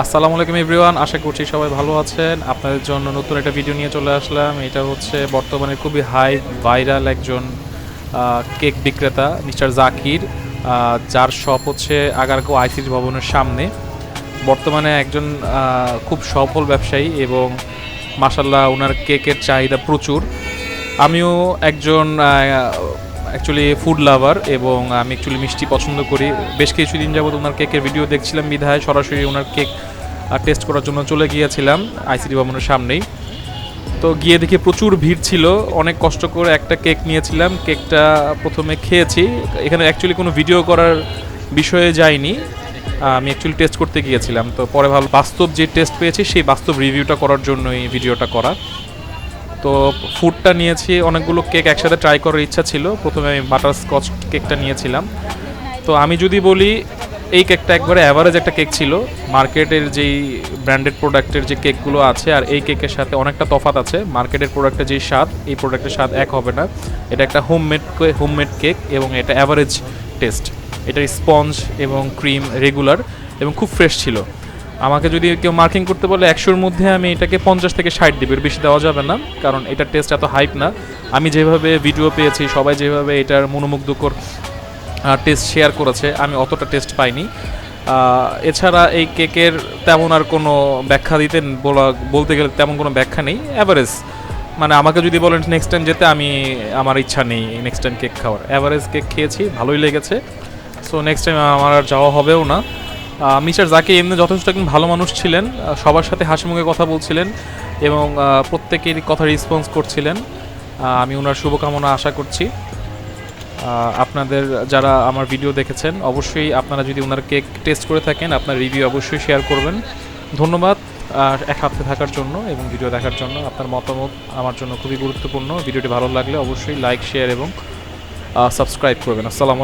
আসসালামু আলাইকুম এভরিওয়ান, আশা করছি সবাই ভালো আছেন। আপনাদের জন্য নতুন একটা ভিডিও নিয়ে চলে আসলাম। এটা হচ্ছে বর্তমানে খুবই হাই ভাইরাল একজন কেক বিক্রেতা, মিস্টার জাকির যার শপ হচ্ছে আগারগাঁও আইসিটি ভবনের সামনে। বর্তমানে একজন খুব সফল ব্যবসায়ী এবং মাসাল্লাহ ওনার কেকের চাহিদা প্রচুর। আমিও একজন অ্যাকচুয়ালি ফুড লাভার এবং আমি অ্যাকচুয়ালি মিষ্টি পছন্দ করি। বেশ কিছুদিন যাবত ওনার কেকের ভিডিও দেখছিলাম বিধায়, সরাসরি ওনার কেক টেস্ট করার জন্য চলে গিয়েছিলাম আইসিটি ভবনের সামনেই। তো গিয়ে দেখি প্রচুর ভিড় ছিল, অনেক কষ্ট করে একটা কেক নিয়েছিলাম কেকটা প্রথমে খেয়েছি। এখানে অ্যাকচুয়ালি কোনো ভিডিও করার বিষয়ে যাইনি। আমি অ্যাকচুয়ালি টেস্ট করতে গিয়েছিলাম। তো পরে ভালো বাস্তব যে টেস্ট পেয়েছি, সেই বাস্তব রিভিউটা করার জন্য এই ভিডিওটা করা। তো ফুডটা নিয়েছি, অনেকগুলো কেক একসাথে ট্রাই করার ইচ্ছা ছিল। প্রথমে আমি বাটার স্কচ কেকটা নিয়েছিলাম। তো আমি যদি বলি, এই কেকটা একবারে অ্যাভারেজ একটা কেক ছিল। মার্কেটের যেই ব্র্যান্ডেড প্রোডাক্টের যে কেকগুলো আছে, আর এই কেকের সাথে অনেকটা তফাৎ আছে। মার্কেটের প্রোডাক্টের যেই স্বাদ, এই প্রোডাক্টের স্বাদ এক হবে না। এটা একটা হোমমেড হোমমেড কেক এবং এটা অ্যাভারেজ টেস্ট এটার স্পঞ্জ এবং ক্রিম রেগুলার এবং খুব ফ্রেশ ছিল। আমাকে যদি কেউ মার্কিং করতে বলে একশোর মধ্যে আমি এটাকে পঞ্চাশ থেকে ষাট দিব, এর বেশি দেওয়া যাবে না, কারণ এটার টেস্ট এত হাইপ না। আমি যেভাবে ভিডিও পেয়েছি, সবাই যেভাবে এটার মনোমুগ্ধকর টেস্ট শেয়ার করেছে, আমি অতটা টেস্ট পাইনি। এছাড়া এই কেকের তেমন আর কোনো ব্যাখ্যা দিতে, বলা, বলতে গেলে তেমন কোনো ব্যাখ্যা নেই। অ্যাভারেজ মানে আমাকে যদি বলেন নেক্সট টাইম যেতে, আমি, আমার ইচ্ছা নেই নেক্সট টাইম কেক খাওয়ার। অ্যাভারেজ কেক খেয়েছি, ভালোই লেগেছে। সো নেক্সট টাইম আমার আর যাওয়া হবেও না। মিস্টার জাকি এমনি যথেষ্ট একজন ভালো মানুষ ছিলেন সবার সাথে হাসি মুখে কথা বলছিলেন এবং প্রত্যেকের কথা রেসপন্স করছিলেন। আমি ওনার শুভকামনা আশা করছি। আপনাদের যারা আমার ভিডিও দেখেছেন, অবশ্যই আপনারা যদি ওনার কেক টেস্ট করে থাকেন, আপনার রিভিউ অবশ্যই শেয়ার করবেন। ধন্যবাদ এক হাতে থাকার জন্য এবং ভিডিও দেখার জন্য। আপনার মতামত আমার জন্য খুবই গুরুত্বপূর্ণ। ভিডিওটি ভালো লাগলে অবশ্যই লাইক শেয়ার এবং সাবস্ক্রাইব করবেন। আসসালামু